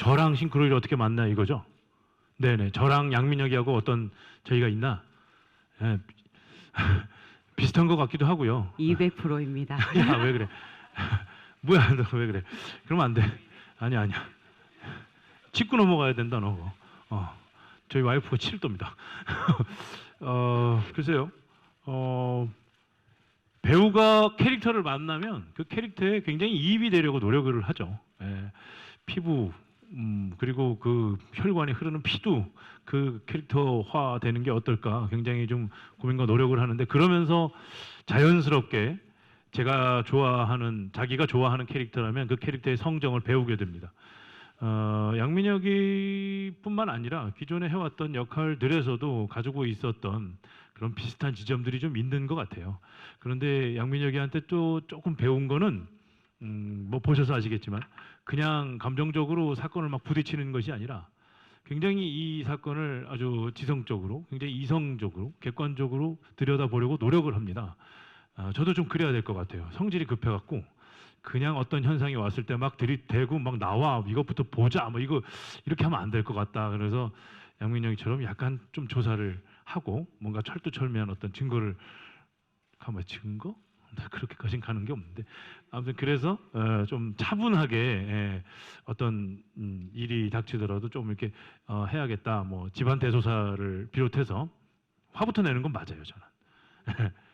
저랑 싱크로율이 어떻게 맞나 이거죠? 네네. 저랑 양민혁이하고 어떤 저희가 있나? 예, 비슷한 것 같기도 하고요. 200%입니다. 야 왜 그래? 뭐야 너 왜 그래? 그러면 안 돼. 아니야 아니야. 짚고 넘어가야 된다 너. 어, 저희 와이프가 7도입니다. 어 글쎄요. 어 배우가 캐릭터를 만나면 그 캐릭터에 굉장히 이입이 되려고 노력을 하죠. 예, 피부 음, 그리고 그 혈관에 흐르는 피도 그 캐릭터화 되는 게 어떨까 굉장히 좀 고민과 노력을 하는데 그러면서 자연스럽게 제가 좋아하는 자기가 좋아하는 캐릭터라면 그 캐릭터의 성정을 배우게 됩니다. 어, 양민혁이뿐만 아니라 기존에 해왔던 역할들에서도 가지고 있었던 그런 비슷한 지점들이 좀 있는 것 같아요. 그런데 양민혁이한테 또 조금 배운 거는 음, 뭐 보셔서 아시겠지만 그냥 감정적으로 사건을 막 부딪히는 것이 아니라 굉장히 이 사건을 아주 지성적으로, 굉장히 이성적으로, 객관적으로 들여다보려고 노력을 합니다. 아, 저도 좀 그래야 될 것 같아요. 성질이 급해갖고 그냥 어떤 현상이 왔을 때 막 들이대고 막 나와 이것부터 보자 뭐 이거 이렇게 하면 안 될 것 같다. 그래서 양민영이처럼 약간 좀 조사를 하고 뭔가 철두철미한 어떤 증거를 가만 증거? 나 그렇게까지는 가는 게 없는데 아무튼 그래서 어, 좀 차분하게 예, 어떤 음, 일이 닥치더라도 좀 이렇게 어, 해야겠다. 뭐 집안 대소사를 비롯해서 화부터 내는 건 맞아요 저는.